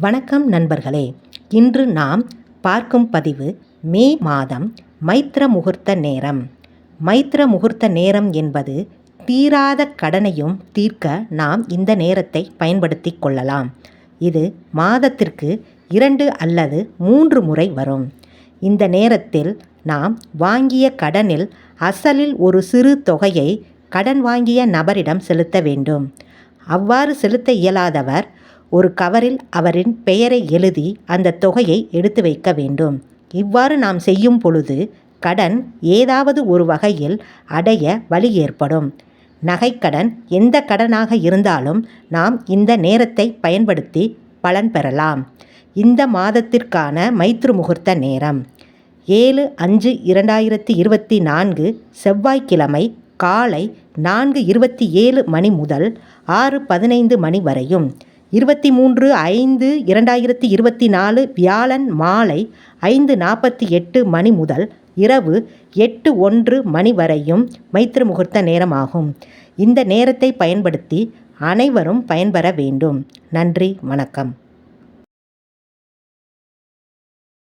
வணக்கம் நண்பர்களே. இன்று நாம் பார்க்கும் பதிவு மே மாதம் மைத்திர முகூர்த்த நேரம். மைத்திர முகூர்த்த நேரம் என்பது தீராத கடனையும் தீர்க்க நாம் இந்த நேரத்தை பயன்படுத்தி கொள்ளலாம். இது மாதத்திற்கு இரண்டு அல்லது மூன்று முறை வரும். இந்த நேரத்தில் நாம் வாங்கிய கடனில் அசலில் ஒரு சிறு தொகையை கடன் வாங்கிய நபரிடம் செலுத்த வேண்டும். அவ்வாறு செலுத்த இயலாதவர் ஒரு கவரில் அவரின் பெயரை எழுதி அந்த தொகையை எடுத்து வைக்க வேண்டும். இவ்வாறு நாம் செய்யும் பொழுது கடன் ஏதாவது ஒரு வகையில் அடைய வழி ஏற்படும். நகைக்கடன் எந்த கடனாக இருந்தாலும் நாம் இந்த நேரத்தை பயன்படுத்தி பலன் பெறலாம். இந்த மாதத்திற்கான மைத்ரு முகூர்த்த நேரம். ஏழு அஞ்சு இரண்டாயிரத்தி இருபத்தி நான்கு செவ்வாய்க்கிழமை காலை நான்கு இருபத்தி ஏழு மணி முதல் ஆறு பதினைந்து மணி வரையும். இருபத்தி மூன்று ஐந்து இரண்டாயிரத்தி இருபத்தி நாலு வியாழன் மாலை ஐந்து நாற்பத்தி எட்டு மணி முதல் இரவு எட்டு ஒன்று மணி வரையும் மைத்திர முகூர்த்த நேரமாகும். இந்த நேரத்தை பயன்படுத்தி அனைவரும் பயன்பெற வேண்டும். நன்றி வணக்கம்.